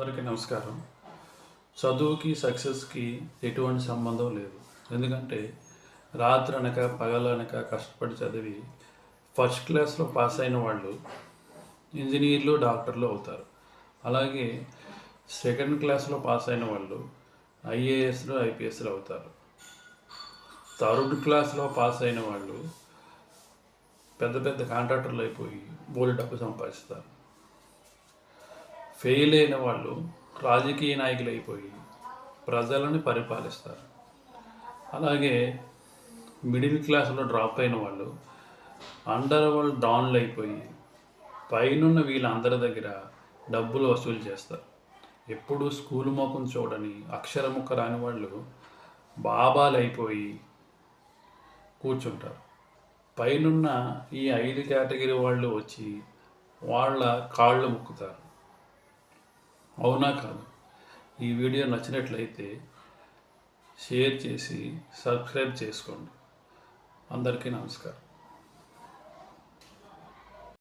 అందరికీ నమస్కారం. చదువుకి సక్సెస్కి ఎటువంటి సంబంధం లేదు. ఎందుకంటే రాత్రి అనక పగలనక కష్టపడి చదివి ఫస్ట్ క్లాస్లో పాస్ అయిన వాళ్ళు ఇంజనీర్లు డాక్టర్లు అవుతారు. అలాగే సెకండ్ క్లాస్లో పాస్ అయిన వాళ్ళు ఐఏఎస్లు ఐపీఎస్లు అవుతారు. థర్డ్ క్లాస్లో పాస్ అయిన వాళ్ళు పెద్ద పెద్ద కాంట్రాక్టర్లు అయిపోయి బోలి డబ్బు సంపాదిస్తారు. ఫెయిల్ అయిన వాళ్ళు రాజకీయ నాయకులు అయిపోయి ప్రజలను పరిపాలిస్తారు. అలాగే మిడిల్ క్లాస్లో డ్రాప్ అయిన వాళ్ళు అండర్ వరల్డ్ డౌన్లు అయిపోయి పైనున్న వీళ్ళందరి దగ్గర డబ్బులు వసూలు చేస్తారు. ఎప్పుడు స్కూల్ మొఖం చూడని అక్షరముఖ రాని వాళ్ళు బాబాలు అయిపోయి కూర్చుంటారు. పైనున్న ఈ ఐదు కేటగిరీ వాళ్ళు వచ్చి వాళ్ళ కాళ్ళు ముక్కుతారు. అవునా కాదు. ఈ వీడియో నచ్చినట్లయితే షేర్ చేసి సబ్స్క్రైబ్ చేసుకోండి. అందరికీ నమస్కారం.